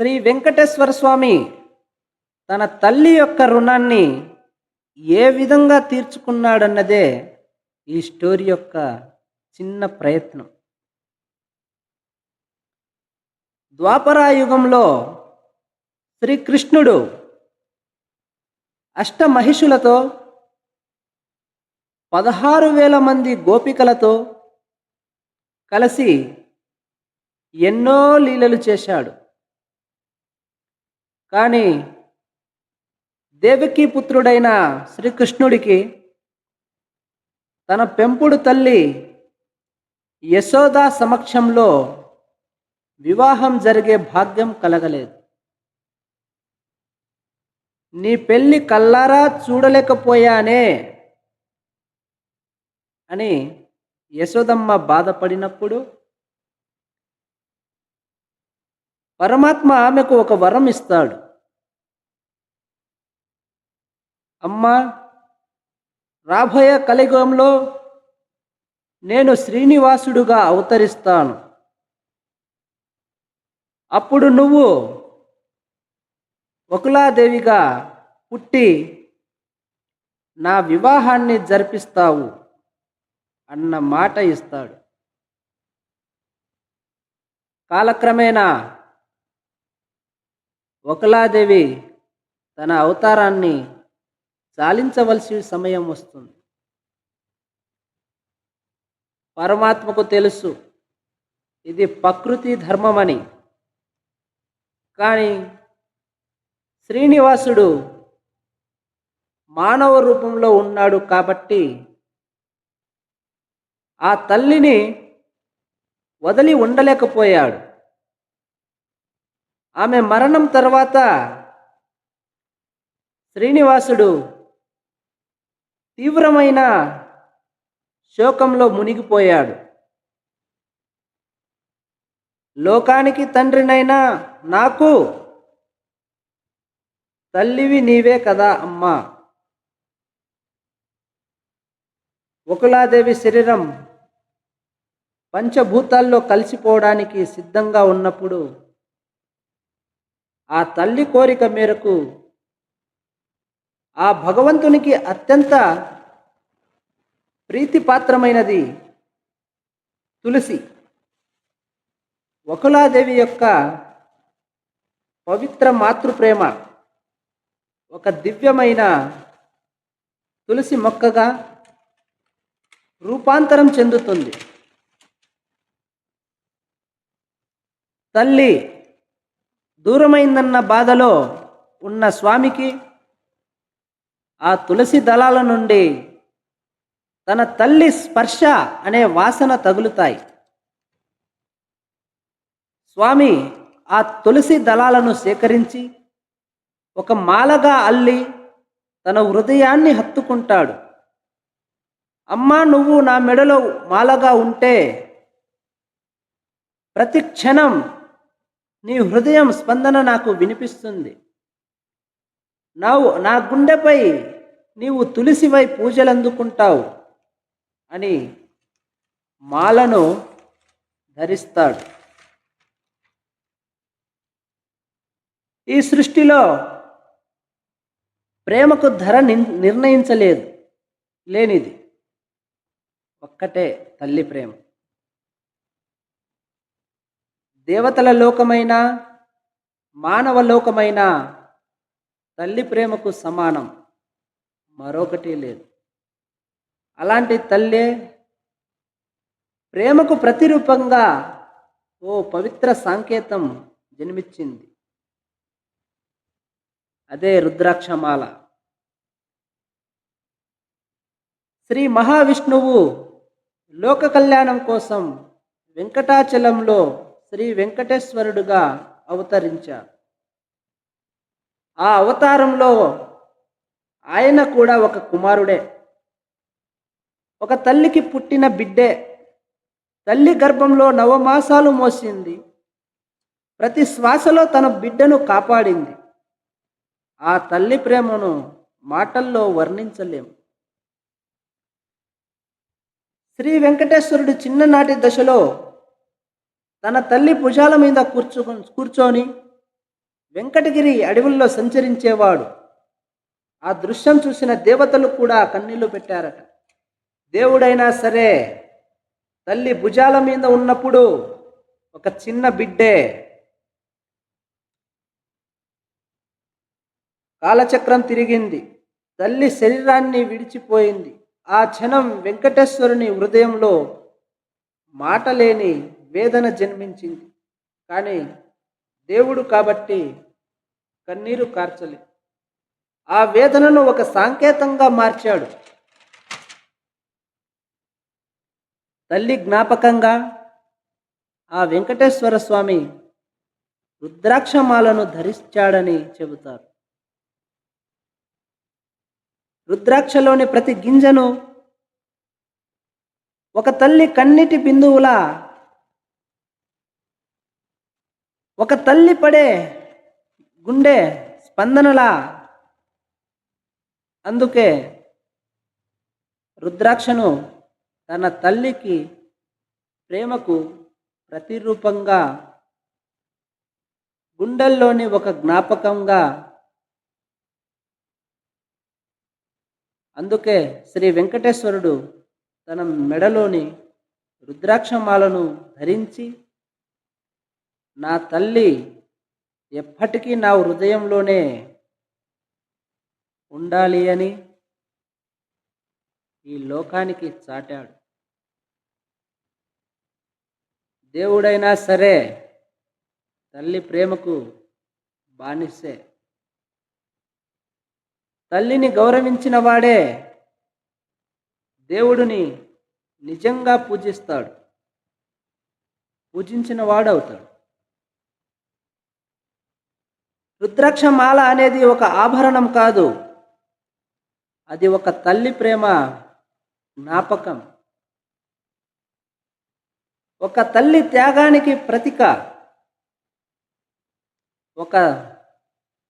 శ్రీ వెంకటేశ్వర స్వామి తన తల్లి యొక్క రుణాన్ని ఏ విధంగా తీర్చుకున్నాడన్నదే ఈ స్టోరీ యొక్క చిన్న ప్రయత్నం. ద్వాపరాయుగంలో శ్రీకృష్ణుడు అష్టమహిషులతో పదహారు వేల మంది గోపికలతో కలిసి ఎన్నో లీలలు చేశాడు. కానీ దేవకీ పుత్రుడైన శ్రీకృష్ణుడికి తన పెంపుడు తల్లి యశోదా సమక్షంలో వివాహం జరిగే భాగ్యం కలగలేదు. నీ పెళ్ళి కల్లారా చూడలేకపోయానే అని యశోదమ్మ బాధపడినప్పుడు పరమాత్మ ఆమెకు ఒక వరం ఇస్తాడు. అమ్మా రాబోయే కలియుగంలో నేను శ్రీనివాసుడుగా అవతరిస్తాను. అప్పుడు నువ్వు ఒకలాదేవిగా పుట్టి నా వివాహాన్ని జరిపిస్తావు అన్న మాట ఇస్తాడు. కాలక్రమేణా ఒకలాదేవి తన అవతారాన్ని చాలించవలసి సమయం వస్తుంది. పరమాత్మకు తెలుసు ఇది ప్రకృతి ధర్మమని. కానీ శ్రీనివాసుడు మానవ రూపంలో ఉన్నాడు కాబట్టి ఆ తల్లిని వదిలి ఉండలేకపోయాడు. ఆమె మరణం తర్వాత శ్రీనివాసుడు తీవ్రమైన శోకంలో మునిగిపోయాడు. లోకానికి తండ్రినైనా నాకు తల్లివి నీవే కదా అమ్మా. ఒకలాదేవి శరీరం పంచభూతాల్లో కలిసిపోవడానికి సిద్ధంగా ఉన్నప్పుడు ఆ తల్లి కోరిక మేరకు ఆ భగవంతునికి అత్యంత ప్రీతిపాత్రమైనది తులసి. వకులాదేవి యొక్క పవిత్ర మాతృప్రేమ ఒక దివ్యమైన తులసి మొక్కగా రూపాంతరం చెందుతుంది. తల్లి దూరమైందన్న బాధలో ఉన్న స్వామికి ఆ తులసి దళాల నుండి తన తల్లి స్పర్శ అనే వాసన తగులుతాయి. స్వామి ఆ తులసి దళాలను సేకరించి ఒక మాలగా అల్లి తన హృదయాన్ని హత్తుకుంటాడు. అమ్మా నువ్వు నా మెడలో మాలగా ఉంటే ప్రతి క్షణం నీ హృదయం స్పందన నాకు వినిపిస్తుంది. నావు నా గుండెపై నీవు తులసివై పూజలు అందుకుంటావు అని మాలను ధరిస్తాడు. ఈ సృష్టిలో ప్రేమకు ధర నిర్ణయించలేదు లేనిది ఒక్కటే తల్లి ప్రేమ. దేవతల లోకమైన మానవ లోకమైన తల్లి ప్రేమకు సమానం. మరొకటి లేదు. అలాంటి తల్లే ప్రేమకు ప్రతిరూపంగా ఓ పవిత్ర సంకేతం జన్మించింది అదే రుద్రాక్షమాల. శ్రీ మహావిష్ణువు లోక కళ్యాణం కోసం వెంకటాచలంలో శ్రీ వెంకటేశ్వరుడుగా అవతరించారు. ఆ అవతారంలో ఆయన కూడా ఒక కుమారుడే. ఒక తల్లికి పుట్టిన బిడ్డే. తల్లి గర్భంలో నవమాసాలు మోసింది. ప్రతి శ్వాసలో తన బిడ్డను కాపాడింది. ఆ తల్లి ప్రేమను మాటల్లో వర్ణించలేము. శ్రీ వెంకటేశ్వరుడు చిన్ననాటి దశలో తన తల్లి భుజాల మీద కూర్చో కూర్చొని వెంకటగిరి అడవుల్లో సంచరించేవాడు. ఆ దృశ్యం చూసిన దేవతలు కూడా కన్నీళ్ళు పెట్టారట. దేవుడైనా సరే తల్లి భుజాల మీద ఉన్నప్పుడు ఒక చిన్న బిడ్డే కాలచక్రం తిరిగింది. తల్లి శరీరాన్ని విడిచిపోయింది. ఆ క్షణం వెంకటేశ్వరుని హృదయంలో మాటలేని వేదన జన్మించింది. కానీ దేవుడు కాబట్టి కన్నీరు కార్చలే. ఆ వేదనను ఒక సాంకేతంగా మార్చాడు. తల్లి జ్ఞాపకంగా ఆ వెంకటేశ్వర స్వామి రుద్రాక్షమాలను ధరించాడని చెబుతారు. రుద్రాక్షలోని ప్రతి గింజను ఒక తల్లి కన్నిటి బిందువుల ఒక తల్లి పడే గుండె స్పందనలా అందుకే రుద్రాక్షను తన తల్లికి ప్రేమకు ప్రతిరూపంగా గుండెల్లోని ఒక జ్ఞాపకంగా అందుకే శ్రీ వెంకటేశ్వరుడు తన మెడలోని రుద్రాక్షమాలను ధరించి నా తల్లి ఎప్పటికీ నా హృదయంలోనే ఉండాలి అని ఈ లోకానికి చాటాడు. దేవుడైనా సరే తల్లి ప్రేమకు బానిసే. తల్లిని గౌరవించిన వాడే దేవుడిని నిజంగా పూజిస్తాడు. పూజించిన వాడవుతాడు. రుద్రాక్షమాల అనేది ఒక ఆభరణం కాదు. అది ఒక తల్లి ప్రేమ జ్ఞాపకం. ఒక తల్లి త్యాగానికి ప్రతీక. ఒక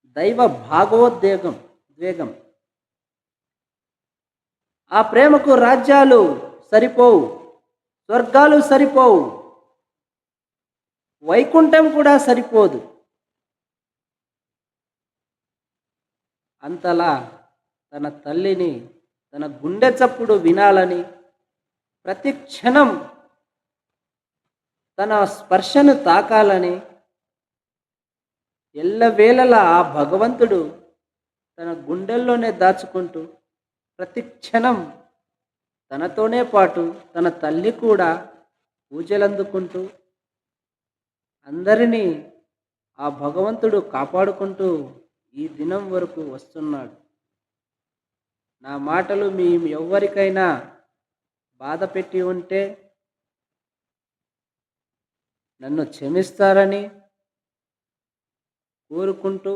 దైవ భాగోద్వేగం ద్వేగం. ఆ ప్రేమకు రాజ్యాలు సరిపోవు స్వర్గాలు సరిపోవు. వైకుంఠం కూడా సరిపోదు. అంతలా తన తల్లిని తన గుండె చప్పుడు వినాలని ప్రతి క్షణం తన స్పర్శను తాకాలని ఎల్లవేళలా ఆ భగవంతుడు తన గుండెల్లోనే దాచుకుంటూ ప్రతి క్షణం తనతోనే పాటు తన తల్లి కూడా పూజలందుకుంటూ అందరినీ ఆ భగవంతుడు కాపాడుకుంటూ ఈ దినం వరకు వస్తున్నాడు. నా మాటలు మీ ఎవరికైనా బాధ పెట్టి ఉంటే నన్ను క్షమిస్తారని కోరుకుంటూ